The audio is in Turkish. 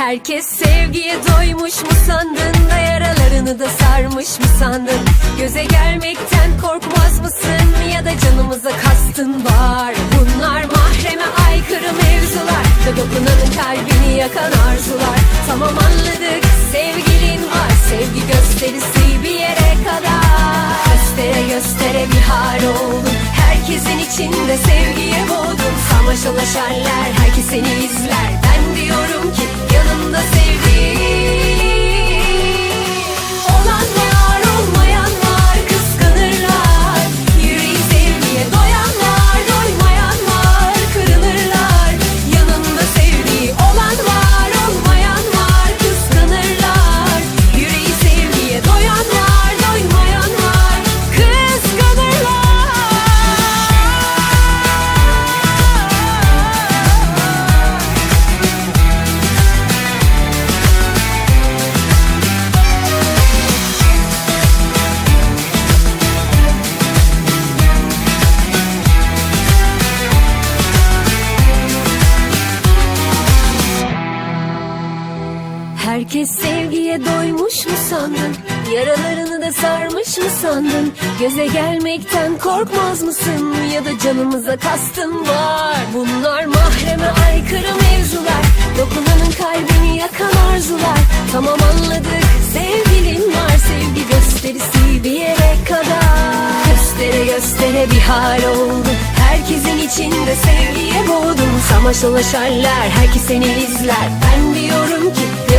Herkes sevgiye doymuş mu sandın da yaralarını da sarmış mı sandın? Göze gelmekten korkmaz mısın ya da canımıza kastın var? Bunlar mahreme aykırı mevzular ve dokunanın kalbini yakan arzular. Tamam anladık. Sevgilin var. Sevgi gösterisi bir yere kadar. Göstere göstere bir hal oldun. Herkesin içinde sevgiye boğdun. Samaşalaşarlar herkes Herkes sevgiye doymuş mu sandın? Yaralarını da sarmış mı sandın? Göze gelmekten korkmaz mısın? Ya da canımıza kastın var? Bunlar mahreme aykırı mevzular. Dokunanın kalbini yakan arzular. Tamam anladık. Sevgilin var Sevgi gösterisi bir yere kadar. Göstere göstere bir hal oldu. Herkesin içinde sevgiye boğdum. Samaşalaşarlar herkes seni izler. Ben diyorum ki